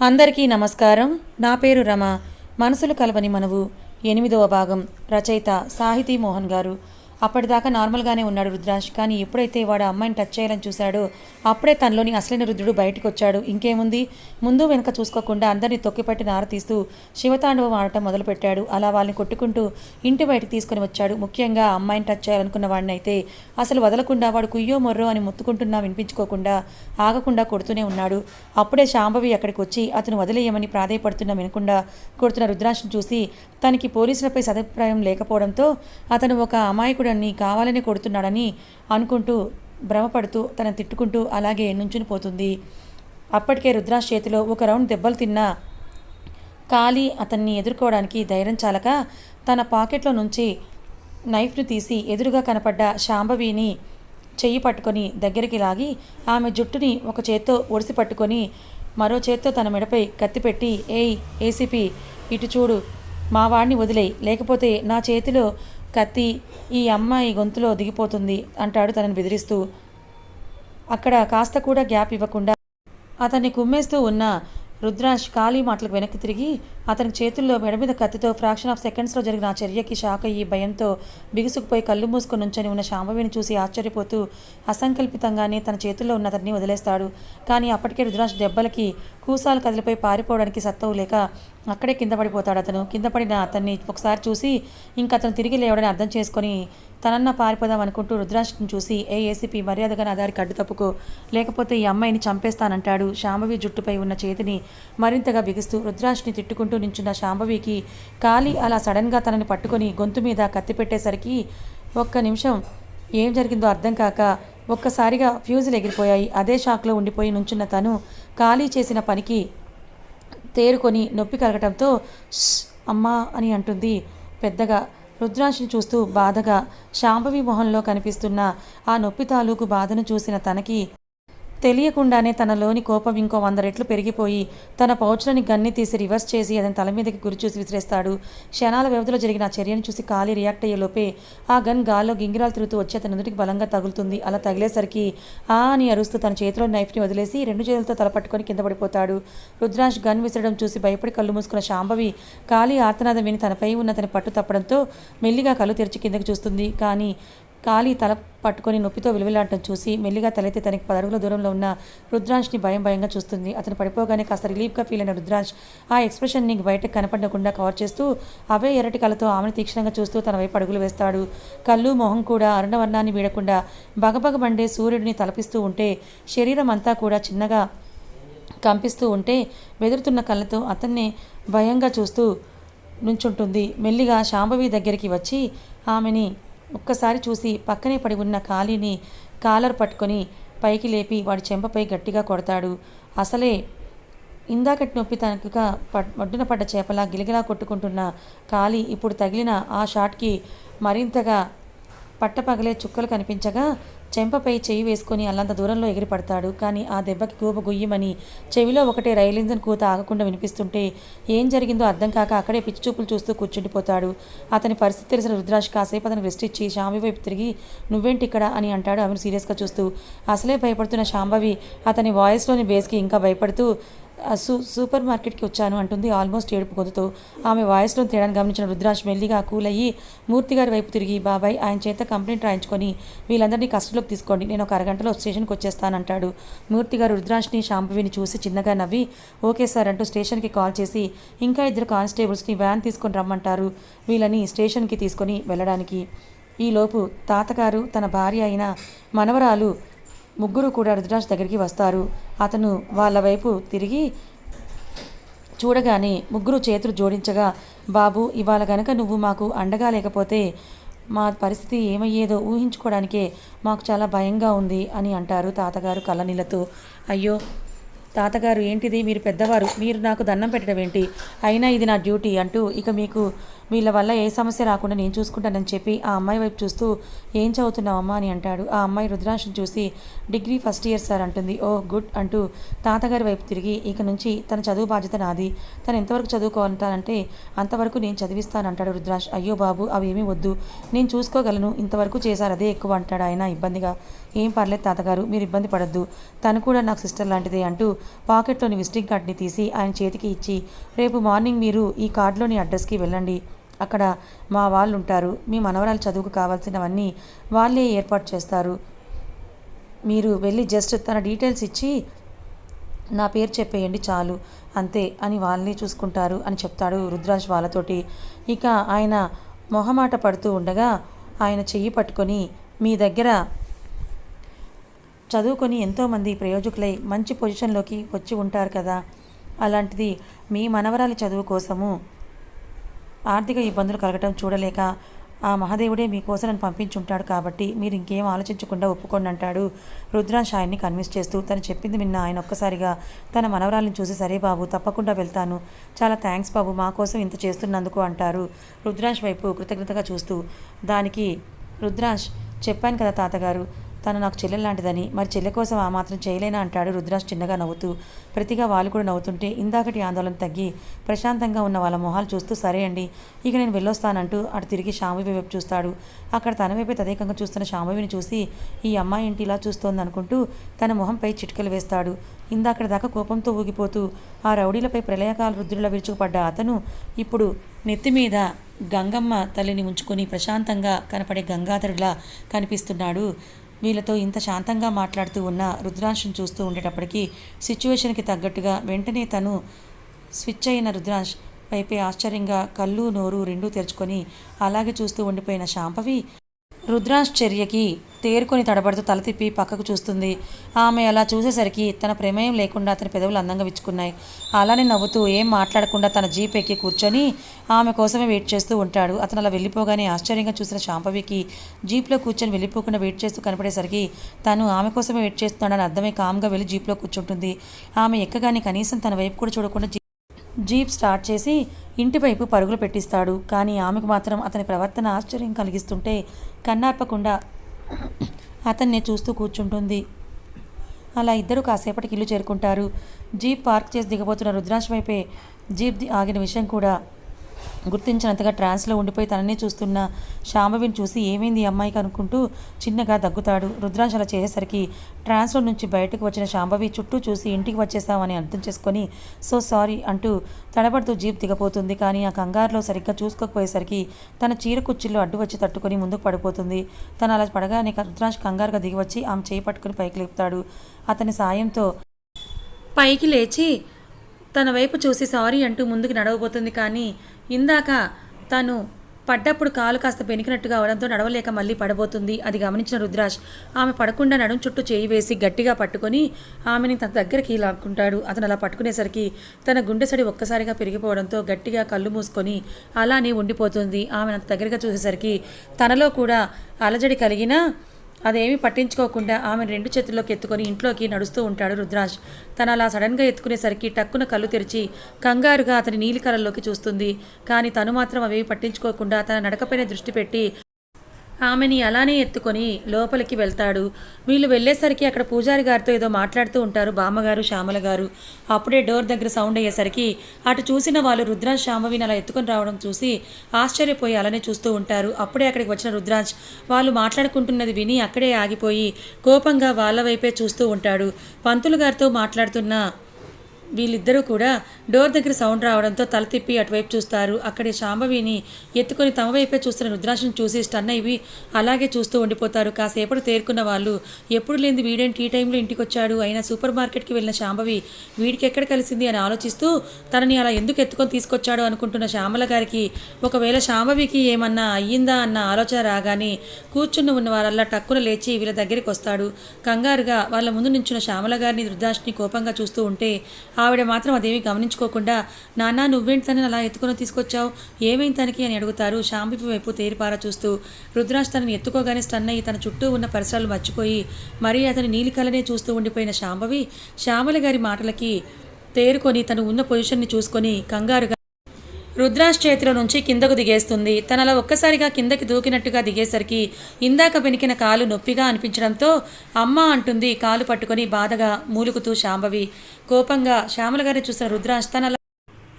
అందరికీ నమస్కారం. నా పేరు రమ. మనసులు కలవని మనవు. ఎనిమిదవ భాగం రచయిత సాహితీ మోహన్ గారు. అప్పటిదాకా నార్మల్గానే ఉన్నాడు రుద్రాంశ్. కానీ ఎప్పుడైతే వాడు అమ్మాయిని టచ్ చేయాలని చూశాడో అప్పుడే తనలోని అసలైన రుద్రుడు బయటకు వచ్చాడు. ఇంకేముంది? ముందు వెనక చూసుకోకుండా అందరినీ తొక్కిపట్టి నారతీస్తూ శివతాండవం ఆడటం మొదలుపెట్టాడు. అలా వాళ్ళని కొట్టుకుంటూ ఇంటి బయటకు తీసుకొని వచ్చాడు. ముఖ్యంగా అమ్మాయిని టచ్ చేయాలనుకున్న వాడిని అయితే అసలు వదలకుండా వాడు కుయ్యో మొర్రో అని మొత్తుకుంటున్నా వినిపించుకోకుండా ఆగకుండా కొడుతూనే ఉన్నాడు. అప్పుడే శాంభవి అక్కడికి వచ్చి అతను వదిలేయమని ప్రాధేయపడుతున్న వినకుండా కొడుతున్న రుద్రాంశను చూసి తనకి పోలీసులపై సదభిప్రాయం లేకపోవడంతో అతను ఒక అమాయకుడని కావాలని కొడుతున్నాడని అనుకుంటూ భ్రమపడుతూ తన తిట్టుకుంటూ అలాగే నుంచుని పోతుంది. అప్పటికే రుద్రాజ్ చేతిలో ఒక రౌండ్ దెబ్బలు తిన్నా కాళీ అతన్ని ఎదుర్కోవడానికి ధైర్యం చాలక తన పాకెట్లో నుంచి నైఫ్ను తీసి ఎదురుగా కనపడ్డ శాంభవిని చెయ్యి పట్టుకొని దగ్గరికి లాగి ఆమె జుట్టుని ఒక చేత్తో ఒడిసి పట్టుకొని మరో చేత్తో తన మెడపై కత్తిపెట్టి ఏయ్ ఏసీపీ ఇటు చూడు మా వాడిని వదిలేయి లేకపోతే నా చేతిలో కత్తి ఈ అమ్మాయి గొంతులో దిగిపోతుంది అంటాడు తనని బెదిరిస్తూ. అక్కడ కాస్త కూడా గ్యాప్ ఇవ్వకుండా అతన్ని కుమ్మేస్తూ ఉన్న రుద్రాష్ ఖాళీ మాటలకు వెనక్కి తిరిగి అతని చేతుల్లో మెడ మీద కత్తితో ఫ్రాక్షన్ ఆఫ్ సెకండ్స్లో జరిగిన ఆ చర్యకి షాక్ అయ్యి భయంతో బిగుసుకుపోయి కళ్ళు మూసుకొని ఉంచని ఉన్న శాంభవిని చూసి ఆశ్చర్యపోతూ అసంకల్పితంగానే తన చేతుల్లో ఉన్న అతన్ని వదిలేస్తాడు. కానీ అప్పటికే రుద్రాష్ దెబ్బలకి కూసాలు కదిలిపోయి పారిపోవడానికి సత్తవు లేక అక్కడే కింద పడిపోతాడు అతను. కింద పడిన అతన్ని ఒకసారి చూసి ఇంకా అతను తిరిగి లేవడని అర్థం చేసుకొని తనన్న పారిపోదాం అనుకుంటూ రుద్రాంశని చూసి ఏ ఏసీపీ మర్యాదగా నా దారికి అడ్డు తప్పుకో. లేకపోతే ఈ అమ్మాయిని చంపేస్తానంటాడు. శాంభవి జుట్టుపై ఉన్న చేతిని మరింతగా బిగిస్తూ రుద్రాంశని తిట్టుకుంటూ నించున్న శాంభవికి కాలి అలా సడన్గా తనని పట్టుకొని గొంతు మీద కత్తి పెట్టేసరికి ఒక్క నిమిషం ఏం జరిగిందో అర్థం కాక ఒక్కసారిగా ఫ్యూజులు ఎగిరిపోయాయి. అదే షాక్లో ఉండిపోయి నుంచున్న తను ఖాళీ చేసిన పనికి తేరుకొని నొప్పి కలగటంతో అమ్మా అని అంటుంది పెద్దగా. రుద్రాక్షిని చూస్తూ బాధగా శాంభవి మొహంలో కనిపిస్తున్న ఆ నొప్పి తాలూకు బాధను చూసిన తనకి తెలియకుండానే తనలోని కోపం ఇంకో వంద రెట్లు పెరిగిపోయి తన పౌచ్లని గన్ని తీసి రివర్స్ చేసి అతని తల మీదకి గురి చూసి విసిరేస్తాడు. క్షణాల వ్యవధిలో జరిగిన ఆ చర్యను చూసి కాలి రియాక్ట్ అయ్యే లోపే ఆ గన్ గాల్లో గింగిరాలు తిరుగుతూ వచ్చి అతని నుదుటికి బలంగా తగులుతుంది. అలా తగిలేసరికి ఆ అని అరుస్తూ తన చేతిలో నైఫ్ని వదిలేసి రెండు చేతులతో తలపట్టుకొని కింద పడిపోతాడు. రుద్రాష్ గన్ విసరడం చూసి భయపడి కళ్ళు మూసుకున్న శాంభవి ఖాళీ ఆర్తనాదం విని తనపై ఉన్న తన పట్టు తప్పడంతో మెల్లిగా కళ్ళు తెరిచి కిందకి చూస్తుంది. కానీ కాలి తల పట్టుకొని నొప్పితో విలువలాడటం చూసి మెల్లిగా తలెత్తి తనకి పదడుగుల దూరంలో ఉన్న రుద్రాంష్ని భయం భయంగా చూస్తుంది. అతను పడిపోగానే కాస్త రిలీఫ్గా ఫీల్ అయిన రుద్రాంష్ ఆ ఎక్స్ప్రెషన్ని బయటకు కనపడకుండా కవర్ చేస్తూ అవే ఎర్రటి కళ్ళతో ఆమెను తీక్షణంగా చూస్తూ తన వైపు అడుగులు వేస్తాడు. కళ్ళు మొహం కూడా అరుణవర్ణాన్ని వీడకుండా బగబగ బండే సూర్యుడిని తలపిస్తూ ఉంటే శరీరం అంతా కూడా చిన్నగా కంపిస్తూ ఉంటే బెదురుతున్న కళ్ళతో అతన్ని భయంగా చూస్తూ నుంచుంటుంది. మెల్లిగా శాంభవి దగ్గరికి వచ్చి ఆమెని ఒక్కసారి చూసి పక్కనే పడి ఉన్న ఖాళీని కాలర్ పట్టుకొని పైకి లేపి వాడి చెంపపై గట్టిగా కొడతాడు. అసలే ఇందాకటి నొప్పి తనకుగా ఒడ్డున పడ్డ చేపలా గిలిగిలా కొట్టుకుంటున్న కాలి ఇప్పుడు తగిలిన ఆ షాట్కి మరింతగా పట్టపగలే చుక్కలు కనిపించగా చెంపపై చెయ్యి వేసుకొని అల్లంత దూరంలో ఎగిరిపడతాడు. కానీ ఆ దెబ్బకి గూబ గుయ్యమని చెవిలో ఒకటే రైలు ఇంజన్ కూత ఆగకుండా వినిపిస్తుంటే ఏం జరిగిందో అర్థం కాక అక్కడే పిచ్చి చూపులు చూస్తూ కూర్చుండిపోతాడు. అతని పరిస్థితి తెలిసిన రుద్రాష్ కాసేపు అతను రెస్ట్ ఇచ్చి శాంభవి వైపు తిరిగి నువ్వేంటి ఇక్కడ అని అంటాడు ఆమెను సీరియస్గా చూస్తూ. అసలే భయపడుతున్న శాంభవి అతని వాయిస్లోని బేస్కి ఇంకా భయపడుతూ సూపర్ మార్కెట్కి వచ్చాను అంటుంది. ఆల్మోస్ట్ ఏడుపు గొంతుతో ఆమె వాయిస్లో తేడాన్ని గమనించిన రుద్రాష్ మెల్లిగా కూలయ్యి మూర్తి గారి వైపు తిరిగి బాబాయ్ ఆయన చేత కంప్లైంట్ రాయించుకొని వీళ్ళందరినీ కస్టడీలోకి తీసుకోండి. నేను ఒక అరగంటలో స్టేషన్కి వచ్చేస్తానంటాడు. మూర్తి గారు రుద్రాష్ని షాంపువిని చూసి చిన్నగా నవ్వి ఓకే సార్ అంటూ స్టేషన్కి కాల్ చేసి ఇంకా ఇద్దరు కానిస్టేబుల్స్ని వ్యాన్ తీసుకొని రమ్మంటారు. వీళ్ళని స్టేషన్కి తీసుకొని వెళ్ళడానికి. ఈలోపు తాతగారు తన భార్య అయిన మనవరాలు ముగ్గురు కూడా రుద్రాష్ దగ్గరికి వస్తారు. అతను వాళ్ళ వైపు తిరిగి చూడగానే ముగ్గురు చేతులు జోడించగా బాబు ఇవాళ గనక నువ్వు మాకు అండగా లేకపోతే మా పరిస్థితి ఏమయ్యేదో ఊహించుకోవడానికే మాకు చాలా భయంగా ఉంది అని అంటారు తాతగారు కళ్ళనీళ్ళతో అయ్యో తాతగారు ఏంటిది? మీరు పెద్దవారు మీరు నాకు దండం పెట్టడం ఏంటి అయినా ఇది నా డ్యూటీ అంటూ ఇక మీకు వీళ్ళ వల్ల ఏ సమస్య రాకుండా నేను చూసుకుంటానని చెప్పి ఆ అమ్మాయి వైపు చూస్తూ ఏం చదువుతున్నావమ్మా అని అంటాడు. ఆ అమ్మాయి రుద్రాంశం చూసి డిగ్రీ ఫస్ట్ ఇయర్ సార్ అంటుంది. ఓ గుడ్ అంటూ తాతగారి వైపు తిరిగి ఇక నుంచి తన చదువు బాధ్యత నాది. తను ఎంతవరకు చదువుకోవాలంటానంటే అంతవరకు నేను చదివిస్తానంటాడు రుద్రాక్ష అయ్యో బాబు అవి ఏమీ వద్దు. నేను చూసుకోగలను. ఇంతవరకు చేశారు అదే ఎక్కువ అంటాడు ఆయన ఇబ్బందిగా. ఏం పర్లేదు తాతగారు మీరు ఇబ్బంది పడద్దు. తను కూడా నాకు సిస్టర్ లాంటిదే అంటూ పాకెట్లోని విజిటింగ్ కార్డ్ని తీసి ఆయన చేతికి ఇచ్చి రేపు మార్నింగ్ మీరు ఈ కార్డులోని అడ్రస్కి వెళ్ళండి. అక్కడ మా వాళ్ళు ఉంటారు మీ మనవరాలు చదువుకు కావాల్సినవన్నీ వాళ్ళే ఏర్పాటు చేస్తారు. మీరు వెళ్ళి జస్ట్ తన డీటెయిల్స్ ఇచ్చి నా పేరు చెప్పేయండి చాలు అంతే అని వాళ్ళని చూసుకుంటారు అని చెప్తాడు రుద్రాజ్ వాళ్ళతోటి. ఇక ఆయన మొహమాట పడుతూ ఉండగా ఆయన చెయ్యి పట్టుకొని మీ దగ్గర చదువుకొని ఎంతోమంది ప్రయోజకులై మంచి పొజిషన్లోకి వచ్చి ఉంటారు కదా. అలాంటిది మీ మనవరాలి చదువు కోసము ఆర్థిక ఇబ్బందులు కలగటం చూడలేక ఆ మహాదేవుడే మీకోసం నన్ను పంపించుంటాడు కాబట్టి మీరు ఇంకేం ఆలోచించకుండా ఒప్పుకోండి అంటాడు. రుద్రాంశ్ ఆయన్ని కన్విన్స్ చేస్తూ తను చెప్పింది విన్న ఆయన ఒక్కసారిగా తన మనవరాలను చూసి సరే బాబు తప్పకుండా వెళ్తాను. చాలా థ్యాంక్స్ బాబు మా కోసం ఇంత చేస్తున్నందుకు అంటారు. రుద్రాంశ్ వైపు కృతజ్ఞతగా చూస్తూ దానికి రుద్రాంశ్ చెప్పాను కదా తాతగారు తను నాకు చెల్లెలు లాంటిదని మరి చెల్లె కోసం ఆ మాత్రం చేయలేనా అంటాడు రుద్రాజ్ చిన్నగా నవ్వుతూ. ప్రతిగా వాళ్ళు కూడా నవ్వుతుంటే ఇందాకటి ఆందోళన తగ్గి ప్రశాంతంగా ఉన్న వాళ్ళ మొహాలు చూస్తూ సరే అండి ఇక నేను వెళ్ళొస్తానంటూ అటు తిరిగి శాంభవి వైపు చూస్తాడు. అక్కడ తన వైపే తదేకంగా చూస్తున్న శాంభవిని చూసి ఈ అమ్మాయి ఏంటి ఇలా చూస్తోంది అనుకుంటూ తన మొహంపై చిటికలు వేస్తాడు. ఇందాకటి దాకా కోపంతో ఊగిపోతూ ఆ రౌడీలపై ప్రళయకాల రుద్రుల విరుచుకుపడ్డ అతను ఇప్పుడు నెత్తి మీద గంగమ్మ తల్లిని ఉంచుకొని ప్రశాంతంగా కనపడే గంగాధరులా కనిపిస్తున్నాడు. వీళ్ళతో ఇంత శాంతంగా మాట్లాడుతూ ఉన్న రుద్రాంశం చూస్తూ ఉండేటప్పటికీ సిచ్యువేషన్కి తగ్గట్టుగా వెంటనే తను స్విచ్ అయిన రుద్రాంశ్ వైపే ఆశ్చర్యంగా కళ్ళు నోరు రెండూ తెరుచుకొని అలాగే చూస్తూ ఉండిపోయిన శాంపవి రుద్రాశ్చర్యకి తేరుకొని తడబడుతూ తల తిప్పి పక్కకు చూస్తుంది. ఆమె అలా చూసేసరికి తన ప్రమేయం లేకుండా అతని పెదవులు అందంగా విచ్చుకున్నాయి. అలానే నవ్వుతూ ఏం మాట్లాడకుండా తన జీప్ ఎక్కి కూర్చొని ఆమె కోసమే వెయిట్ చేస్తూ ఉంటాడు. అతను అలా వెళ్ళిపోగానే ఆశ్చర్యంగా చూసిన శాంపవికి జీప్లో కూర్చొని వెళ్ళిపోకుండా వెయిట్ చేస్తూ కనపడేసరికి తను ఆమె కోసమే వెయిట్ చేస్తున్నాడని అర్థమై కామ్గా వెళ్ళి జీప్లో కూర్చుంటుంది. ఆమె ఎక్కగానే కనీసం తన వైపు కూడా చూడకుండా జీప్ స్టార్ట్ చేసి ఇంటివైపు పరుగులు పెట్టిస్తాడు. కానీ ఆమెకు మాత్రం అతని ప్రవర్తన ఆశ్చర్యం కలిగిస్తుంటే కన్నార్పకుండా అతన్నే చూస్తూ కూర్చుంటుంది. అలా ఇద్దరు కాసేపటికి ఇల్లు చేరుకుంటారు. జీప్ పార్క్ చేసి దిగబోతున్న రుద్రాంశ్ వైపే జీప్ ది- ఆగిన విషయం కూడా గుర్తించినంతగా ట్రాన్స్లో ఉండిపోయి తననే చూస్తున్న శాంభవిని చూసి ఏమైంది అమ్మాయికి అనుకుంటూ చిన్నగా దగ్గుతాడు. రుద్రాంశ్ అలా చేసేసరికి ట్రాన్స్లో నుంచి బయటకు వచ్చిన శాంభవి చుట్టూ చూసి ఇంటికి వచ్చేసామని అర్థం చేసుకొని సో సారీ అంటూ తడబడుతూ జీప్ దిగపోతుంది కానీ ఆ కంగారులో సరిగ్గా చూసుకోకపోయేసరికి తన చీర కుర్చీలో అడ్డు వచ్చి తట్టుకొని ముందుకు పడిపోతుంది. తను అలా పడగానే రుద్రాంశ కంగారుగా దిగివచ్చి ఆమె చేయి పట్టుకుని పైకి లేపుతాడు. అతని సాయంతో పైకి లేచి తన వైపు చూసి సారీ అంటూ ముందుకు నడవబోతుంది. కానీ ఇందాక తను పడ్డప్పుడు కాలు కాస్త పెనికినట్టుగా అవడంతో నడవలేక మళ్ళీ పడబోతుంది. అది గమనించిన రుద్రాజ్ ఆమె పడకుండా నడుం చుట్టూ చేయి వేసి గట్టిగా పట్టుకొని ఆమెని తన దగ్గరికి లాక్కుంటాడు. అతను అలా పట్టుకునేసరికి తన గుండె సడి ఒక్కసారిగా పెరిగిపోవడంతో గట్టిగా కళ్ళు మూసుకొని అలానే ఉండిపోతుంది. ఆమెను అంత దగ్గరగా చూసేసరికి తనలో కూడా అలజడి కలిగినా అదేమీ పట్టించుకోకుండా ఆమె రెండు చేతుల్లోకి ఎత్తుకొని ఇంట్లోకి నడుస్తూ ఉంటాడు రుద్రాజ్. తను అలా సడన్గా ఎత్తుకునేసరికి టక్కున కళ్ళు తెరిచి కంగారుగా అతని నీలి కళ్ళల్లోకి చూస్తుంది. కానీ తను మాత్రం అవేవి పట్టించుకోకుండా తన నడకపైన దృష్టి పెట్టి ఆమెని అలానే ఎత్తుకొని లోపలికి వెళ్తాడు. వీళ్ళు వెళ్ళేసరికి అక్కడ పూజారి గారితో ఏదో మాట్లాడుతూ ఉంటారు బామ్మగారు శ్యామల గారు. అప్పుడే డోర్ దగ్గర సౌండ్ అయ్యేసరికి అటు చూసిన వాళ్ళు రుద్రాజ్ శాంభవిని అలా ఎత్తుకొని రావడం చూసి ఆశ్చర్యపోయి అలానే చూస్తూ ఉంటారు. అప్పుడే అక్కడికి వచ్చిన రుద్రాజ్ వాళ్ళు మాట్లాడుకుంటున్నది విని అక్కడే ఆగిపోయి కోపంగా వాళ్ళ వైపే చూస్తూ ఉంటాడు. పంతులు గారితో మాట్లాడుతున్న వీళ్ళిద్దరూ కూడా డోర్ దగ్గర సౌండ్ రావడంతో తల తిప్పి అటువైపు చూస్తారు. అక్కడే శాంభవిని ఎత్తుకొని తమ వైపే చూస్తున్న రుద్రాక్షను చూసి స్టన్ అలాగే చూస్తూ ఉండిపోతారు. కాసేపటి తేరుకున్న వాళ్ళు ఎప్పుడు లేని వీడేంటి? ఈ టైంలో ఇంటికి వచ్చాడు అయినా సూపర్ మార్కెట్కి వెళ్ళిన శాంభవి వీడికి ఎక్కడ కలిసింది అని ఆలోచిస్తూ తనని అలా ఎందుకు ఎత్తుకొని తీసుకొచ్చాడో అనుకుంటున్న శ్యామల గారికి ఒకవేళ శాంభవికి ఏమన్నా అయ్యిందా అన్న ఆలోచన రాగానే కూర్చుని ఉన్న వారల్లా టక్కున లేచి వీళ్ళ దగ్గరికి వస్తాడు. కంగారుగా వాళ్ళ ముందు నించున్న శ్యామల గారిని రుద్రాష్ని కోపంగా చూస్తూ ఉంటే ఆవిడ మాత్రం అదేమీ గమనించుకోకుండా నాన్న నువ్వేంటి తనని అలా ఎత్తుకొని తీసుకొచ్చావు? ఏమైంది తనకి? అని అడుగుతారు శాంభవి వైపు తేరిపారా చూస్తూ. రుద్రాజ్ తనని ఎత్తుకోగానే స్టన్ అయ్యి తన చుట్టూ ఉన్న పరిసరాలు మర్చిపోయి మరీ అతని నీలికలనే చూస్తూ ఉండిపోయిన శాంభవి శ్యామల గారి మాటలకి తేరుకొని తను ఉన్న పొజిషన్ని చూసుకొని కంగారుగా రుద్రాజ్ చేతిలో నుంచి కిందకు దిగేస్తుంది. తనలా ఒక్కసారిగా కిందకి దూకినట్టుగా దిగేసరికి ఇందాక పెనికిన కాలు నొప్పిగా అనిపించడంతో అమ్మ అంటుంది కాలు పట్టుకొని బాధగా మూలుగుతూ శాంభవి. కోపంగా శ్యామల గారిని చూసిన రుద్రాజ్ తనలా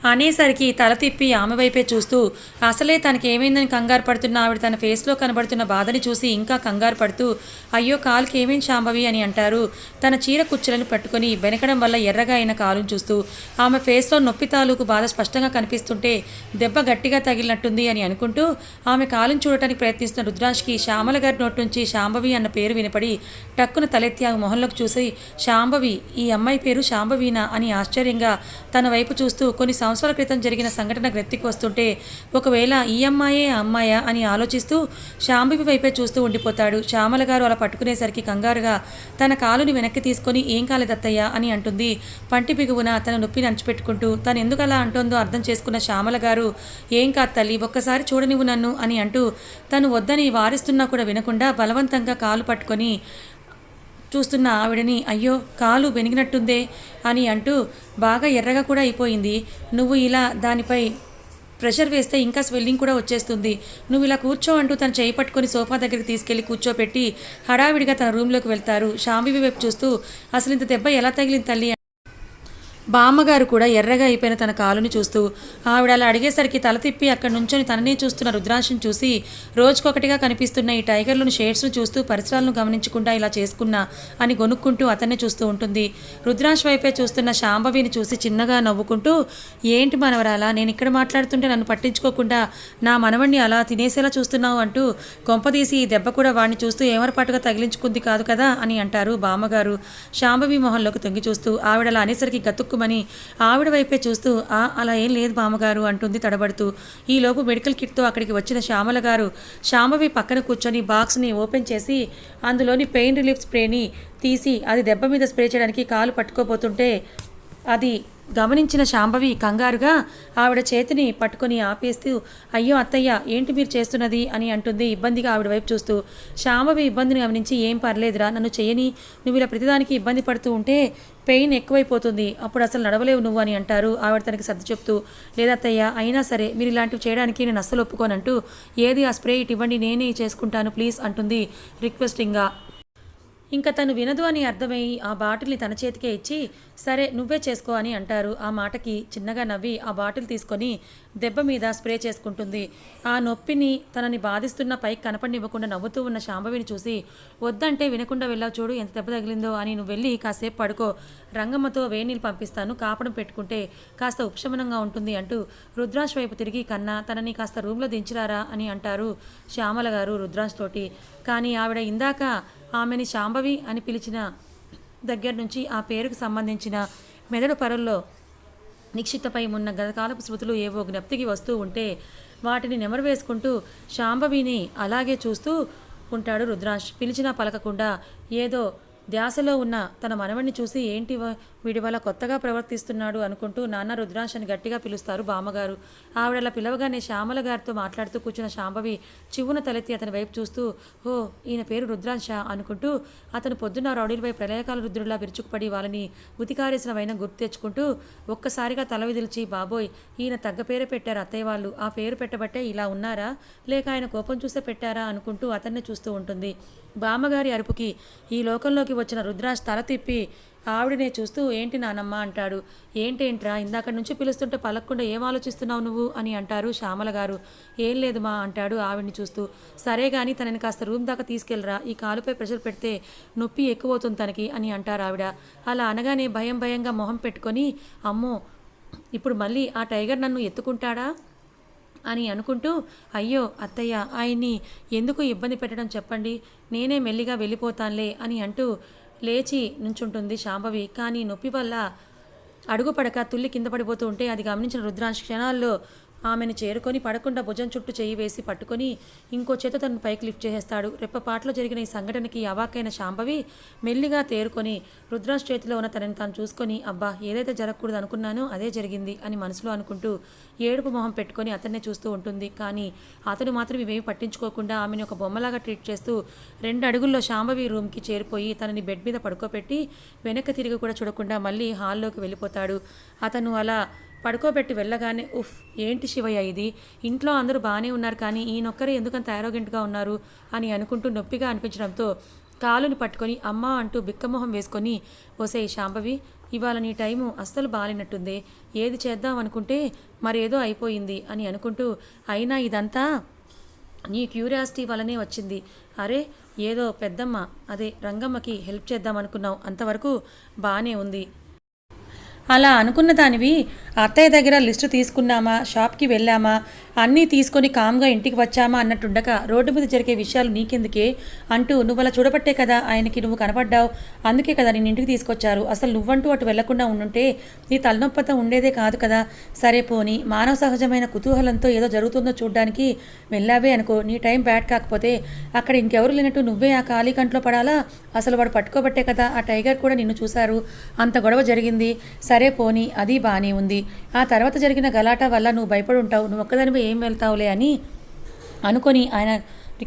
అనేసరికి తల తిప్పి ఆమె వైపే చూస్తూ అసలే తనకి ఏమైందని కంగారు పడుతున్న ఆవిడ తన ఫేస్లో కనబడుతున్న బాధని చూసి ఇంకా కంగారు పడుతూ అయ్యో కాలుకి ఏమేం శాంభవి అని అంటారు. తన చీర కుచ్చులను పట్టుకొని వెనకడం వల్ల ఎర్రగా అయిన కాలును చూస్తూ ఆమె ఫేస్లో నొప్పి తాలూకు బాధ స్పష్టంగా కనిపిస్తుంటే దెబ్బ గట్టిగా తగిలినట్టుంది అని అనుకుంటూ ఆమె కాలును చూడటానికి ప్రయత్నిస్తున్న రుద్రాష్కి శ్యామల గారి నోటి నుంచి శాంభవి అన్న పేరు వినపడి టక్కున తలెత్తి ఆమె మొహంలోకి చూసి శాంభవి ఈ అమ్మాయి పేరు శాంభవీనా? అని ఆశ్చర్యంగా తన వైపు చూస్తూ కొన్ని సంవత్సరాల క్రితం జరిగిన సంఘటన గ్రెత్తికి వస్తుంటే ఒకవేళ ఈ అమ్మాయే ఆ అమ్మాయా అని ఆలోచిస్తూ శాంభవి వైపే చూస్తూ ఉండిపోతాడు. శ్యామల గారు అలా పట్టుకునేసరికి కంగారుగా తన కాలుని వెనక్కి తీసుకొని ఏం కాలేదత్తయ్యా అని అంటుంది. పంటి బిగువున తన నొప్పిని అంచిపెట్టుకుంటూ తను ఎందుకు అలా అంటుందో అర్థం చేసుకున్న శ్యామల గారు ఏం కాదు తల్లి ఒక్కసారి చూడనివ్వు నన్ను అని అంటూ తను వద్దని వారిస్తున్నా కూడా వినకుండా బలవంతంగా కాలు పట్టుకొని చూస్తున్న ఆవిడని అయ్యో కాలు బెనిగినట్టుందే అని అంటూ బాగా ఎర్రగా కూడా అయిపోయింది. నువ్వు ఇలా దానిపై ప్రెషర్ వేస్తే ఇంకా స్వెల్లింగ్ కూడా వచ్చేస్తుంది. నువ్వు ఇలా కూర్చో అంటూ తను చేయి పట్టుకొని సోఫా దగ్గరికి తీసుకెళ్ళి కూర్చోపెట్టి హడావిడిగా తన రూమ్లోకి వెళ్తారు. షాంబివి వైపు చూస్తూ అసలు ఇంత దెబ్బ ఎలా తగిలింది తల్లి? బామ్మగారు కూడా ఎర్రగా అయిపోయిన తన కాలుని చూస్తూ ఆవిడ అలా అడిగేసరికి తల తిప్పి అక్కడి నుంచొని తననే చూస్తున్న రుద్రాంశం చూసి రోజుకొకటిగా కనిపిస్తున్న ఈ టైగర్లను షేడ్స్ను చూస్తూ పరిసరాలను గమనించకుండా ఇలా చేసుకున్నా అని గొనుక్కుంటూ అతన్నే చూస్తూ ఉంటుంది. రుద్రాంశ్ వైపే చూస్తున్న శాంభవిని చూసి చిన్నగా నవ్వుకుంటూ ఏంటి మనవరాలా నేను ఇక్కడ మాట్లాడుతుంటే నన్ను పట్టించుకోకుండా నా మనవణ్ణి అలా తినేసేలా చూస్తున్నావు అంటూ కొంపదీసి ఈ దెబ్బ కూడా వాడిని చూస్తూ ఏమరపాటుగా తగిలించుకుంది కాదు కదా అని అంటారు బామ్మగారు. శాంభవి మొహంలోకి తొంగి చూస్తూ ఆవిడ అలా అనేసరికి గతుక్కుమని ఆవిడ వైపే చూస్తూ ఆ అలా ఏం లేదు బామ్మగారు అంటుంది తడబడుతూ. ఈలోపు మెడికల్ కిట్తో అక్కడికి వచ్చిన శ్యామల గారు శ్యామవి పక్కన కూర్చొని బాక్స్ని ఓపెన్ చేసి అందులోని పెయిన్ రిలీఫ్ స్ప్రేని తీసి అది దెబ్బ మీద స్ప్రే చేయడానికి కాలు పట్టుకోపోతుంటే అది గమనించిన శాంభవి కంగారుగా ఆవిడ చేతిని పట్టుకొని ఆపేస్తూ అయ్యో అత్తయ్య ఏంటి మీరు చేస్తున్నది? అని అంటుంది ఇబ్బందిగా ఆవిడ వైపు చూస్తూ. శాంభవి ఇబ్బందిని గమనించి ఏం పర్లేదురా నన్ను చేయని నువ్వు ఇలా ప్రతిదానికి ఇబ్బంది పడుతూ ఉంటే పెయిన్ ఎక్కువైపోతుంది. అప్పుడు అసలు నడవలేవు నువ్వు అని అంటారు ఆవిడ తనకి సర్ది చెప్తూ. లేదత్తయ్య అయినా సరే మీరు ఇలాంటివి చేయడానికి నేను అస్సలు ఒప్పుకోనంటూ ఏది ఆ స్ప్రే ఇటు ఇవ్వండి నేనే చేసుకుంటాను ప్లీజ్ అంటుంది రిక్వెస్టింగ్గా. ఇంకా తను వినదు అని అర్థమయ్యి ఆ బాటిల్ని తన చేతికే ఇచ్చి సరే నువ్వే చేసుకో అని అంటారు. ఆ మాటకి చిన్నగా నవ్వి ఆ బాటిల్ తీసుకొని దెబ్బ మీద స్ప్రే చేసుకుంటుంది. ఆ నొప్పిని తనని బాధిస్తున్న పైకి కనపడినివ్వకుండా నవ్వుతూ ఉన్న శాంభవిని చూసి వద్దంటే వినకుండా వెళ్ళావు చూడు ఎంత దెబ్బ తగిలిందో అని నువ్వు వెళ్ళి కాసేపు పడుకో. రంగమ్మతో వేణీలు పంపిస్తాను కాపడం పెట్టుకుంటే కాస్త ఉపశమనంగా ఉంటుంది అంటూ రుద్రాష్ వైపు తిరిగి కన్నా తనని కాస్త రూమ్లో దించిరారా అని అంటారు శ్యామల గారు రుద్రాష్ తోటి. కానీ ఆవిడ ఇందాక ఆమెని శాంభవి అని పిలిచిన దగ్గర నుంచి ఆ పేరుకు సంబంధించిన మెదడు పరుల్లో నిక్షితపై ఉన్న గతకాలపు స్మృతులు ఏవో జ్ఞప్తికి వస్తూ ఉంటే వాటిని నెమరు వేసుకుంటూ శాంభవిని అలాగే చూస్తూ ఉంటాడు రుద్రాంశ్ పిలిచినా పలకకుండా ఏదో ధ్యాసలో ఉన్న తన మనవణ్ణి చూసి ఏంటి వీడి వల్ల కొత్తగా ప్రవర్తిస్తున్నాడు అనుకుంటూ నాన్న రుద్రాంశని అని గట్టిగా పిలుస్తారు బామ్మగారు. ఆవిడలా పిలవగానే శ్యామల గారితో మాట్లాడుతూ కూర్చున్న శాంభవి చివున తలెత్తి అతని వైపు చూస్తూ ఓ ఈయన పేరు రుద్రాంశ అనుకుంటూ అతను పొద్దున్న రౌడీలపై ప్రళయకాల రుద్రుడిలా విరుచుకుపడి వాళ్ళని ఉతికారేసిన వైన గుర్తు తెచ్చుకుంటూ ఒక్కసారిగా తల విదిల్చి బాబోయ్ ఈయన తగ్గ పేరే పెట్టారు అత్తయ్య వాళ్ళు. ఆ పేరు పెట్టబట్టే ఇలా ఉన్నారా? లేక ఆయన కోపం చూసే పెట్టారా? అనుకుంటూ అతన్ని చూస్తూ ఉంటుంది. బామ్మగారి అరుపుకి ఈ లోకంలోకి వచ్చిన రుద్రాజ్ తల తిప్పి ఆవిడనే చూస్తూ ఏంటి నానమ్మ అంటాడు. ఏంటేంట్రా ఇందాక నుంచి పిలుస్తుంటే పలక్కుండా ఏం ఆలోచిస్తున్నావు నువ్వు అని అంటారు శ్యామల గారు. ఏం లేదు మా అంటాడు ఆవిడ్ని చూస్తూ. సరే కానీ తనని కాస్త రూమ్ దాకా తీసుకెళ్ళరా ఈ కాలుపై ప్రెషర్ పెడితే నొప్పి ఎక్కువవుతుంది తనకి అని అంటారు ఆవిడ. అలా అనగానే భయం భయంగా మొహం పెట్టుకొని అమ్మో ఇప్పుడు మళ్ళీ ఆ టైగర్ నన్ను ఎత్తుకుంటాడా? అని అనుకుంటూ అయ్యో అత్తయ్య ఆయన్ని ఎందుకు ఇబ్బంది పెట్టడం చెప్పండి? నేనే మెల్లిగా వెళ్ళిపోతానులే అని అంటూ లేచి నుంచుంటుంది శాంభవి. కానీ నొప్పి వల్ల అడుగుపడక తుల్లి కింద పడిపోతూ ఉంటే అది గమనించిన రుద్రాంశ్ క్షణాల్లో ఆమెను చేరుకొని పడకుండా భుజం చుట్టూ చేయి వేసి పట్టుకొని ఇంకో చేత తనను పైకి లిఫ్ట్ చేసేస్తాడు. రెప్పపాట్లో జరిగిన ఈ సంఘటనకి అవాకైన శాంభవి మెల్లిగా తేరుకొని రుద్రాజ్ చేతిలో ఉన్న తనని తాను చూసుకొని అబ్బా ఏదైతే జరగకూడదు అనుకున్నానో అదే జరిగింది అని మనసులో అనుకుంటూ ఏడుపు మొహం పెట్టుకొని అతన్నే చూస్తూ ఉంటుంది. కానీ అతను మాత్రం ఇవేమి పట్టించుకోకుండా ఆమెను ఒక బొమ్మలాగా ట్రీట్ చేస్తూ రెండు అడుగుల్లో శాంభవి రూమ్కి చేరిపోయి తనని బెడ్ మీద పడుకోబెట్టి వెనక్కి తిరిగి కూడా చూడకుండా మళ్ళీ హాల్లోకి వెళ్ళిపోతాడు. అతను అలా పడుకోబెట్టి వెళ్ళగానే ఉఫ్ ఏంటి శివయ్య ఇది? ఇంట్లో అందరూ బాగానే ఉన్నారు కానీ ఈయనొక్కరే ఎందుకంత ఆరోగ్యంగా ఉన్నారు? అని అనుకుంటూ నొప్పిగా అనిపించడంతో కాలుని పట్టుకొని అమ్మ అంటూ బిక్కమొహం వేసుకొని ఓసే శాంభవి ఇవాళ నీ టైము అస్సలు బాలినట్టుంది. ఏది చేద్దాం అనుకుంటే మరేదో అయిపోయింది అని అనుకుంటూ అయినా ఇదంతా నీ క్యూరియాసిటీ వల్లనే వచ్చింది. అరే ఏదో పెద్దమ్మ అదే రంగమ్మకి హెల్ప్ చేద్దాం అనుకున్నావు అంతవరకు బాగానే ఉంది. అలా అనుకున్న దానివి అత్తయ్య దగ్గర లిస్టు తీసుకున్నామా షాప్కి వెళ్ళామా అన్నీ తీసుకొని కామ్గా ఇంటికి వచ్చామా అన్నట్టుండక రోడ్డు మీద జరిగే విషయాలు నీకెందుకే? అంటూ నువ్వు అలా చూడబట్టే కదా ఆయనకి నువ్వు కనపడ్డావు. అందుకే కదా నేను ఇంటికి తీసుకొచ్చారు. అసలు నువ్వంటూ అటు వెళ్ళకుండా ఉండుంటే నీ తలనొప్పితో ఉండేదే కాదు కదా. సరే పోని మానవ సహజమైన కుతూహలంతో ఏదో జరుగుతుందో చూడ్డానికి వెళ్ళావే అనుకో. నీ టైం బ్యాడ్ కాకపోతే అక్కడ ఇంకెవరు లేనట్టు నువ్వే ఆ ఖాళీ కంట్లో పడాలా? అసలు వాడు పట్టుకోబట్టే కదా ఆ టైగర్ కూడా నిన్ను చూశారు. అంత గొడవ జరిగింది. సరే పోని అది బాగానే ఉంది. ఆ తర్వాత జరిగిన గలాటా వల్ల నువ్వు భయపడుంటావు నువ్వు ఒక్కదానిపై ఏం వెళ్తావులే అని అనుకొని ఆయన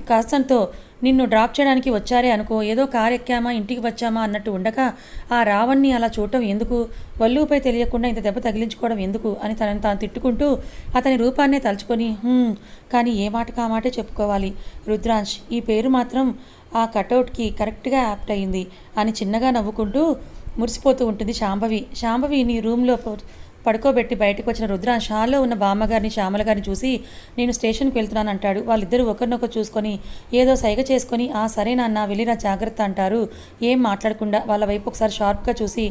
కాస్తంతో నిన్ను డ్రాప్ చేయడానికి వచ్చారే అనుకో ఏదో కార్ ఎక్కామా ఇంటికి వచ్చామా అన్నట్టు ఉండక ఆ రావణ్ణి అలా చూడటం ఎందుకు? వల్లుపై తెలియకుండా ఇంత దెబ్బ తగిలించుకోవడం ఎందుకు? అని తనను తాను తిట్టుకుంటూ అతని రూపాన్నే తలుచుకొని కానీ ఏ మాట కామాటే చెప్పుకోవాలి. రుద్రాంశ్ ఈ పేరు మాత్రం ఆ కటౌట్కి కరెక్ట్గా యాప్ట్ అయింది అని చిన్నగా నవ్వుకుంటూ మురిసిపోతూ ఉంటుంది. శాంభవి శాంభవి నీ రూమ్లో పడుకోబెట్టి బయటకు వచ్చిన రుద్ర షాలో ఉన్న బామ్మగారిని శ్యామల గారిని చూసి నేను స్టేషన్కి వెళ్తున్నాను అంటాడు. వాళ్ళిద్దరూ ఒకరినొకరు చూసుకొని ఏదో సైగ చేసుకొని ఆ సరే నాన్న వెళ్ళిరా జాగ్రత్త అంటారు. ఏం మాట్లాడకుండా వాళ్ళ వైపు ఒకసారి షార్ప్గా చూసి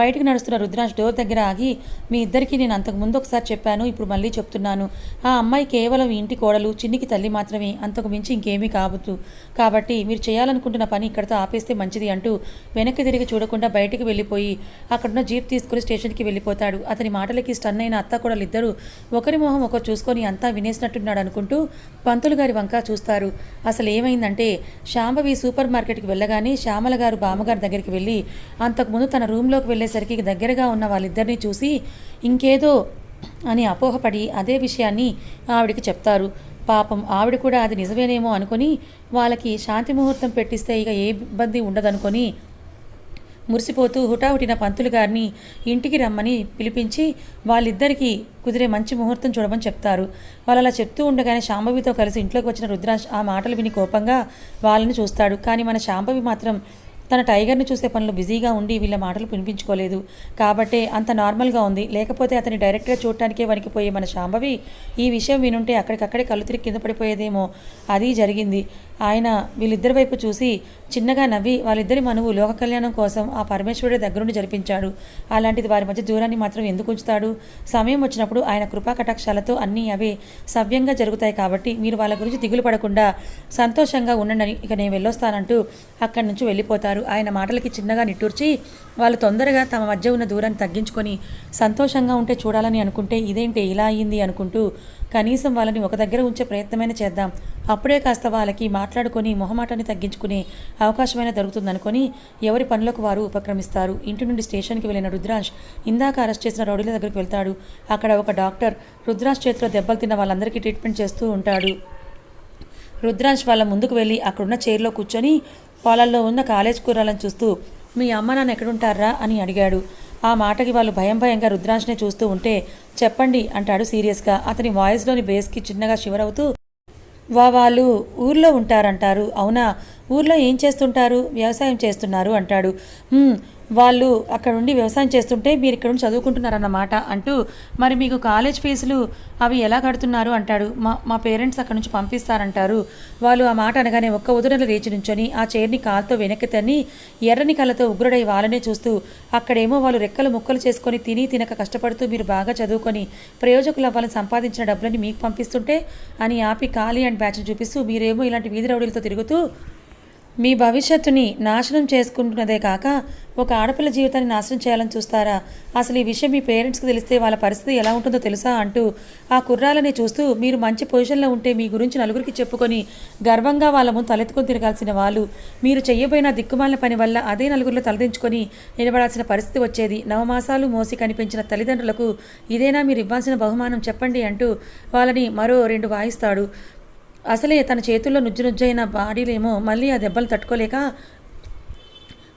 బయటకు నడుస్తున్న రుద్రాంశ్ డోర్ దగ్గర ఆగి మీ ఇద్దరికి నేను అంతకు ముందు ఒకసారి చెప్పాను ఇప్పుడు మళ్ళీ చెప్తున్నాను. ఆ అమ్మాయి కేవలం ఇంటి కోడలు చిన్నికి తల్లి మాత్రమే అంతకు మించి ఇంకేమీ కాబోతు కాబట్టి మీరు చేయాలనుకుంటున్న పని ఇక్కడితో ఆపేస్తే మంచిది అంటూ వెనక్కి తిరిగి చూడకుండా బయటికి వెళ్ళిపోయి అక్కడున్న జీప్ తీసుకుని స్టేషన్కి వెళ్ళిపోతాడు. అతని మాటలకి స్టన్ అయిన అత్త కూడా ఒకరి మొహం ఒకరు చూసుకొని అంతా వినేసినట్టున్నాడు అనుకుంటూ పంతులు గారి వంక చూస్తారు. అసలు ఏమైందంటే శాంభవి సూపర్ మార్కెట్కి వెళ్ళగానే శ్యామల గారు బామ్మగారి దగ్గరికి వెళ్ళి అంతకుముందు తన రూమ్లోకి వెళ్ళేసరికి దగ్గరగా ఉన్న వాళ్ళిద్దరిని చూసి ఇంకేదో అని అపోహపడి అదే విషయాన్ని ఆవిడికి చెప్తారు. పాపం ఆవిడ కూడా అది నిజమేనేమో అనుకొని వాళ్ళకి శాంతి ముహూర్తం పెట్టిస్తే ఇక ఏ ఇబ్బంది ఉండదనుకొని మురిసిపోతూ హుటాహుటిన పంతులు గారిని ఇంటికి రమ్మని పిలిపించి వాళ్ళిద్దరికీ కుదిరే మంచి ముహూర్తం చూడమని చెప్తారు. వాళ్ళు అలా చెప్తూ ఉండగానే శాంభవితో కలిసి ఇంట్లోకి వచ్చిన రుద్రాజ్ ఆ మాటలు విని కోపంగా వాళ్ళని చూస్తాడు. కానీ మన శాంభవి మాత్రం తన టైగర్ని చూసే పనులు బిజీగా ఉండి వీళ్ళ మాటలు వినిపించుకోలేదు. కాబట్టే అంత నార్మల్గా ఉంది. లేకపోతే అతని డైరెక్ట్గా చూడటానికే వణికిపోయే మన శాంభవి ఈ విషయం వినుంటే అక్కడికక్కడే కళ్ళు తిరిగి కింద పడిపోయేదేమో. అది జరిగింది. ఆయన వీళ్ళిద్దరి వైపు చూసి చిన్నగా నవ్వి వాళ్ళిద్దరి మనువు లోక కళ్యాణం కోసం ఆ పరమేశ్వరుడి దగ్గరుండి జరిపించాడు. అలాంటిది వారి మధ్య దూరాన్ని మాత్రం ఎందుకు ఉంచుతాడు? సమయం వచ్చినప్పుడు ఆయన కృపా కటాక్షాలతో అన్నీ అవే సవ్యంగా జరుగుతాయి కాబట్టి మీరు వాళ్ళ గురించి దిగులు పడకుండా సంతోషంగా ఉండండి ఇక నేను వెళ్ళొస్తానంటూ అక్కడి నుంచి వెళ్ళిపోతారు. ఆయన మాటలకి చిన్నగా నిట్టూర్చి వాళ్ళు తొందరగా తమ మధ్య ఉన్న దూరాన్ని తగ్గించుకొని సంతోషంగా ఉంటే చూడాలని అనుకుంటే ఇదేంటి ఇలా అయ్యింది అనుకుంటూ కనీసం వాళ్ళని ఒక దగ్గర ఉంచే ప్రయత్నమైనా చేద్దాం. అప్పుడే కాస్త వాళ్ళకి మాట్లాడుకొని మొహమాటాన్ని తగ్గించుకునే అవకాశమైనా దొరుకుతుందనుకొని ఎవరి పనులకు వారు ఉపక్రమిస్తారు. ఇంటి నుండి స్టేషన్కి వెళ్ళిన రుద్రాష్ ఇందాక అరెస్ట్ చేసిన రౌడీల దగ్గరికి వెళ్తాడు. అక్కడ ఒక డాక్టర్ రుద్రాష్ చేతిలో దెబ్బలు తిన్న వాళ్ళందరికీ ట్రీట్మెంట్ చేస్తూ ఉంటాడు. రుద్రాష్ వాళ్ళ ముందుకు వెళ్ళి అక్కడున్న చైర్లో కూర్చొని పొలాల్లో ఉన్న కాలేజ్ కూరాలను చూస్తూ మీ అమ్మ నాన్న ఎక్కడుంటారా? అని అడిగాడు. ఆ మాటకి వాళ్ళు భయం భయంగా రుద్రాంశ్నే చూస్తూ ఉంటే చెప్పండి అంటాడు సీరియస్గా. అతని వాయిస్లోని బేస్కి చిన్నగా షివర్ వా వాళ్ళు ఊర్లో ఉంటారంటారు. అవునా? ఊర్లో ఏం చేస్తుంటారు? వ్యవసాయం చేస్తున్నారు అంటాడు. వాళ్ళు అక్కడ ఉండి వ్యవసాయం చేస్తుంటే మీరు ఇక్కడ ఉండి చదువుకుంటున్నారన్నమాట అంటూ మరి మీకు కాలేజ్ ఫీజులు అవి ఎలా కడుతున్నారు? అంటాడు. మా మా పేరెంట్స్ అక్కడ నుంచి పంపిస్తారంటారు. వాళ్ళు ఆ మాట అనగానే ఒక్క ఉదరలు లేచి నుంచొని ఆ చైర్ని కాలుతో వెనక్కి తన్ని ఎర్రని కళ్ళతో ఉగ్రుడై వాళ్ళనే చూస్తూ అక్కడేమో వాళ్ళు రెక్కలు ముక్కలు చేసుకొని తిని తినక కష్టపడుతూ మీరు బాగా చదువుకొని ప్రయోజకులు అవ్వాలని సంపాదించిన డబ్బులని మీకు పంపిస్తుంటే అని ఆపి ఖాళీ అండ్ బ్యాచ్ని చూపిస్తూ మీరేమో ఇలాంటి వీధి రౌడీలతో తిరుగుతూ మీ భవిష్యత్తుని నాశనం చేసుకుంటున్నదే కాక ఒక ఆడపిల్ల జీవితాన్ని నాశనం చేయాలని చూస్తారా? అసలు ఈ విషయం మీ పేరెంట్స్కి తెలిస్తే వాళ్ళ పరిస్థితి ఎలా ఉంటుందో తెలుసా అంటూ ఆ కుర్రాలని చూస్తూ మీరు మంచి పొజిషన్లో ఉంటే మీ గురించి నలుగురికి చెప్పుకొని గర్వంగా వాళ్ళ ముందు తలెత్తుకొని తిరగాల్సిన వాళ్ళు. మీరు చెయ్యబోయిన దిక్కుమాలిన పని వల్ల అదే నలుగురిలో తలదించుకొని నిలబడాల్సిన పరిస్థితి వచ్చేది. నవమాసాలు మోసి కనిపించిన తల్లిదండ్రులకు ఇదేనా మీరు ఇవ్వాల్సిన బహుమానం చెప్పండి అంటూ వాళ్ళని మరో రెండు వాయిస్తాడు. అసలే తన చేతుల్లో నుజ్జు నుజ్జైన బాడీలేమో మళ్ళీ ఆ దెబ్బలు తట్టుకోలేక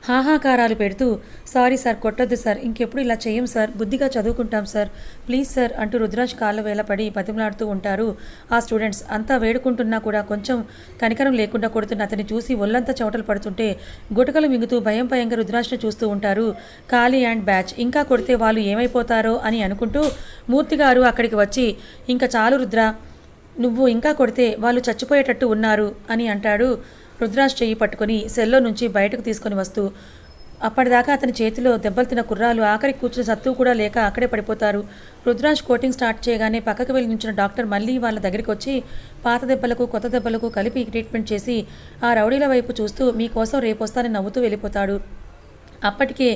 హాహాకారాలు పెడుతూ సారీ సార్ కొట్టొద్దు సార్ ఇంకెప్పుడు ఇలా చేయం సార్ బుద్ధిగా చదువుకుంటాం సార్ ప్లీజ్ సార్ అంటూ రుద్రాజ్ కాళ్ళ వేలపడి బతిమలాడుతూ ఉంటారు. ఆ స్టూడెంట్స్ అంతా వేడుకుంటున్నా కూడా కొంచెం కనికరం లేకుండా కొడుతున్న అతన్ని చూసి ఒళ్ళంతా చోటలు పడుతుంటే గుటకలు మింగుతూ భయం భయంగా రుద్రాజ్ని చూస్తూ ఉంటారు. ఖాళీ అండ్ బ్యాచ్ ఇంకా కొడితే వాళ్ళు ఏమైపోతారో అని అనుకుంటూ మూర్తి గారు అక్కడికి వచ్చి ఇంకా చాలు రుద్ర నువ్వు ఇంకా కొడితే వాళ్ళు చచ్చిపోయేటట్టు ఉన్నారు అని అంటాడు రుద్రాజ్ చెయ్యి పట్టుకుని సెల్లో నుంచి బయటకు తీసుకొని వస్తూ. అప్పటిదాకా అతని చేతిలో దెబ్బలు తిన్న కుర్రాలు ఆఖరికి కూర్చుని సత్తు కూడా లేక అక్కడే పడిపోతారు. రుద్రాజ్ కోటింగ్ స్టార్ట్ చేయగానే పక్కకు వెళ్ళి నుంచిన డాక్టర్ మళ్ళీ వాళ్ళ దగ్గరికి వచ్చి పాత దెబ్బలకు కొత్త దెబ్బలకు కలిపి ట్రీట్మెంట్ చేసి ఆ రౌడీల వైపు చూస్తూ మీకోసం రేపు వస్తానని నవ్వుతూ వెళ్ళిపోతాడు. అప్పటికే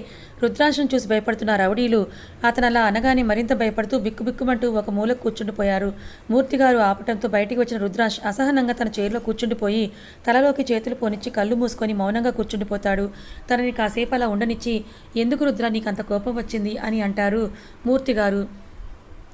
రుద్రాక్షను చూసి భయపడుతున్న రౌడీలు అతను అలా అనగానే మరింత భయపడుతూ బిక్కుబిక్కుమంటూ ఒక మూలకు కూర్చుండిపోయారు. మూర్తిగారు ఆపటంతో బయటికి వచ్చిన రుద్రాక్ష అసహనంగా తన చైర్లో కూర్చుండిపోయి తలలోకి చేతులు పోనిచ్చి కళ్ళు మూసుకొని మౌనంగా కూర్చుండిపోతాడు. తనని కాసేపు అలా ఉండనిచ్చి ఎందుకు రుద్ర నీకు అంత కోపం వచ్చింది? అని అంటారు మూర్తిగారు.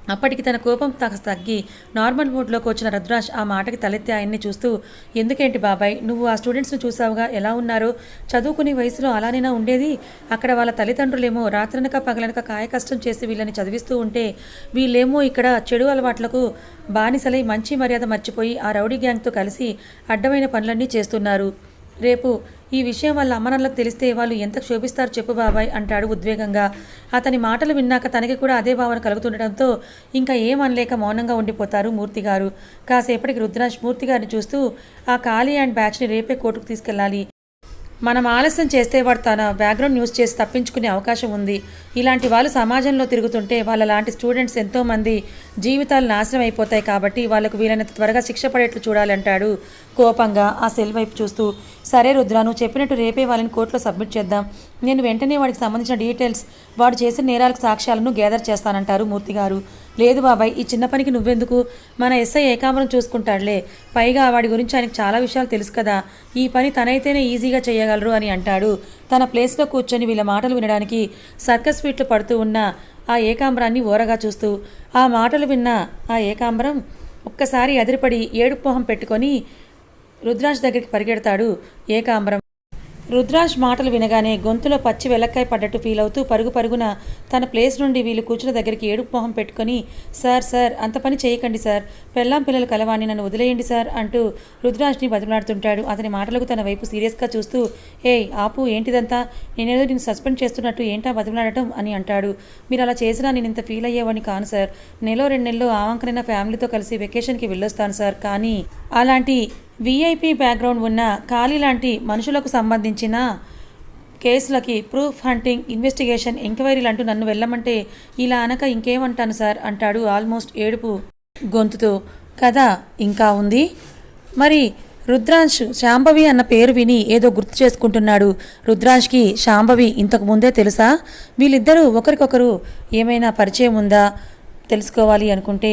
అప్పటికి తన కోపం కాస్త తగ్గి నార్మల్ మూడ్లోకి వచ్చిన రుద్రాజ్ ఆ మాటకి తలెత్తి ఆయన్ని చూస్తూ ఎందుకేంటి బాబాయ్ నువ్వు ఆ స్టూడెంట్స్ని చూసావుగా? ఎలా ఉన్నారో? చదువుకునే వయసులో అలానేనా ఉండేది? అక్కడ వాళ్ళ తల్లిదండ్రులేమో రాత్రనక పగలనక కాయ కష్టం చేసి వీళ్ళని చదివిస్తూ ఉంటే వీళ్ళేమో ఇక్కడ చెడు అలవాట్లకు బానిసలై మంచి మర్యాద మర్చిపోయి ఆ రౌడీ గ్యాంగ్తో కలిసి అడ్డమైన పనులన్నీ చేస్తున్నారు. రేపు ఈ విషయం వాళ్ళ అమ్మనాన్నలకు తెలిస్తే వాళ్ళు ఎంత క్షోభిస్తారు చెప్పు బాబాయ్ అంటాడు ఉద్వేగంగా. అతని మాటలు విన్నాక తనకి కూడా అదే భావన కలుగుతుండటంతో ఇంకా ఏం అనలేక మౌనంగా ఉండిపోతారు మూర్తి గారు. కాసేపటికి రుద్రాజ్ మూర్తి గారిని చూస్తూ ఆ ఖాళీ అండ్ బ్యాచ్ని రేపే కోర్టుకు తీసుకెళ్ళాలి. మనం ఆలస్యం చేస్తే వాడు తన బ్యాక్గ్రౌండ్ న్యూస్ చేసి తప్పించుకునే అవకాశం ఉంది. ఇలాంటి వాళ్ళు సమాజంలో తిరుగుతుంటే వాళ్ళ లాంటి స్టూడెంట్స్ ఎంతోమంది జీవితాలు నాశనం అయిపోతాయి కాబట్టి వాళ్ళకు వీలైనంత త్వరగా శిక్ష పడేట్లు చూడాలంటాడు. కోపంగా ఆ సెల్ వైపు చూస్తూ సరే రుద్ర నువ్వు చెప్పినట్టు రేపే వాళ్ళని కోర్టులో సబ్మిట్ చేద్దాం. నేను వెంటనే వాడికి సంబంధించిన డీటెయిల్స్ వాడు చేసిన నేరాలకు సాక్ష్యాలను గ్యాదర్ చేస్తానంటారు మూర్తి గారు. లేదు బాబాయ్ ఈ చిన్న పనికి నువ్వెందుకు? మన ఎస్ఐ ఏకాంబరం చూసుకుంటాడులే. పైగా వాడి గురించి ఆయనకు చాలా విషయాలు తెలుసు కదా. ఈ పని తనైతేనే ఈజీగా చేయగలరు అని అంటాడు. తన ప్లేస్లో కూర్చొని వీళ్ళ మాటలు వినడానికి సర్కస్ ఫీట్లు పడుతూ ఉన్న ఆ ఏకాంబరాన్ని ఓరగా చూస్తూ ఆ మాటలు విన్న ఆ ఏకాంబరం ఒక్కసారి అదిరిపడి ఏడుపోహం పెట్టుకొని రుద్రాజ్ దగ్గరికి పరిగెడతాడు ఏకాంబరం. రుద్రాజ్ మాటలు వినగానే గొంతులో పచ్చి వెలక్కాయ పడ్డట్టు ఫీల్ అవుతూ పరుగు పరుగున తన ప్లేస్ నుండి వీళ్ళు కూర్చున్న దగ్గరికి ఏడుపు మొహం పెట్టుకొని సార్ సార్ అంత పని చేయకండి సార్. పెళ్ళాం పిల్లలు కలవాణి నన్ను వదిలేయండి సార్ అంటూ రుద్రాజ్ని బతిమలాడుతుంటాడు. అతని మాటలకు తన వైపు సీరియస్గా చూస్తూ ఏయ్ ఆపు ఏంటిదంతా? నేనేదో నేను సస్పెండ్ చేస్తున్నట్టు ఏంటా బతిమలాడటం? అని అంటాడు. మీరు అలా చేసినా నేను ఇంత ఫీల్ అయ్యేవాడిని కాను సార్. నెలో రెండు నెలలు ఆవంకనైన ఫ్యామిలీతో కలిసి వెకేషన్కి వెళ్ళొస్తాను సార్. కానీ అలాంటి వీఐపీ బ్యాక్గ్రౌండ్ ఉన్న ఖాళీ లాంటి మనుషులకు సంబంధించిన కేసులకి ప్రూఫ్ హంటింగ్ ఇన్వెస్టిగేషన్ ఎంక్వైరీలు అంటూ నన్ను వెళ్ళమంటే ఇలా అనక ఇంకేమంటాను సార్ అంటాడు ఆల్మోస్ట్ ఏడుపు గొంతుతో. కదా ఇంకా ఉంది. మరి రుద్రాంశ్ శాంభవి అన్న పేరు విని ఏదో గుర్తు చేసుకుంటున్నాడు. రుద్రాంష్కి శాంభవి ఇంతకు ముందే తెలుసా? వీళ్ళిద్దరూ ఒకరికొకరు ఏమైనా పరిచయం ఉందా? తెలుసుకోవాలి అనుకుంటే